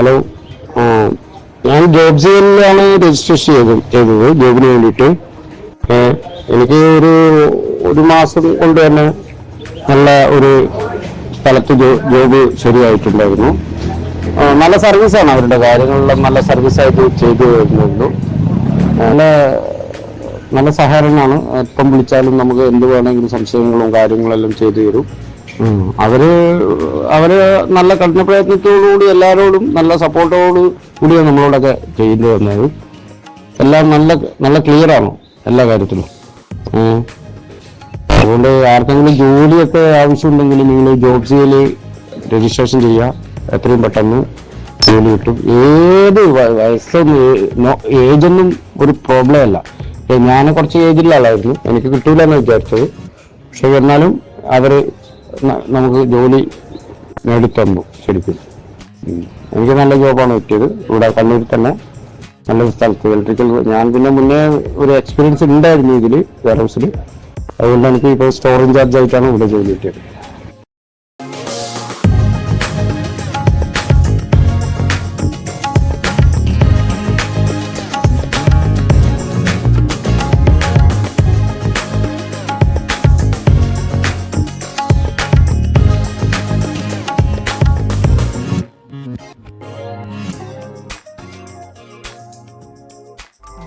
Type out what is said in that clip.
Hello ഞാൻ job ചെയ്യലിലാണ് registration ചെയ്തത് ചെയ്തത് ജോബിന് വേണ്ടിയിട്ട്. എനിക്ക് ഒരു ഒരു മാസം കൊണ്ട് തന്നെ നല്ല ഒരു സ്ഥലത്ത് ജോബ് ശരിയായിട്ടുണ്ടായിരുന്നു. നല്ല സർവീസാണ് അവരുടെ കാര്യങ്ങളെല്ലാം നല്ല സർവീസായിട്ട് ചെയ്തു വരുന്നുള്ളൂ നല്ല നല്ല സഹകരണമാണ്. എപ്പം വിളിച്ചാലും നമുക്ക് എന്ത് വേണമെങ്കിലും സംശയങ്ങളും കാര്യങ്ങളെല്ലാം ചെയ്തു തരും. അവർ അവർ നല്ല കഠിന പ്രയത്നത്തോടുകൂടി എല്ലാവരോടും നല്ല സപ്പോർട്ടോട് കൂടിയാണ് നമ്മളോടൊക്കെ ചെയ്യേണ്ടി വന്നത്. എല്ലാം നല്ല നല്ല ക്ലിയർ ആണ് എല്ലാ കാര്യത്തിലും. അതുകൊണ്ട് ആർക്കെങ്കിലും ജോലിയൊക്കെ ആവശ്യമുണ്ടെങ്കിൽ നിങ്ങൾ ജോബ് ചെയ്യൽ രജിസ്ട്രേഷൻ ചെയ്യുക. എത്രയും പെട്ടെന്ന് ജോലി കിട്ടും. ഏത് വയസ്സൊന്നും ഏജൊന്നും ഒരു പ്രോബ്ലം അല്ല. ഞാൻ കുറച്ച് ഏജിലുള്ള ആളായിരുന്നു. എനിക്ക് കിട്ടൂല എന്ന് വിചാരിച്ചത്. പക്ഷെ എന്നാലും അവർ നമുക്ക് ജോലി നേടിത്തന്നു ശരിക്കും. എനിക്ക് നല്ല ജോബാണ് കിട്ടിയത്. ഇവിടെ കണ്ണൂരിൽ തന്നെ നല്ല സ്ഥലത്ത്. ഇലക്ട്രിക്കൽ ഞാൻ പിന്നെ മുന്നേ ഒരു എക്സ്പീരിയൻസ് ഉണ്ടായിരുന്നു ഇതിൽ വെയർ ഹൗസിൽ അതുകൊണ്ട് എനിക്ക് ഇപ്പോൾ സ്റ്റോർ ചാർജ് ആയിട്ടാണ് ഇവിടെ ജോലി കിട്ടിയത്.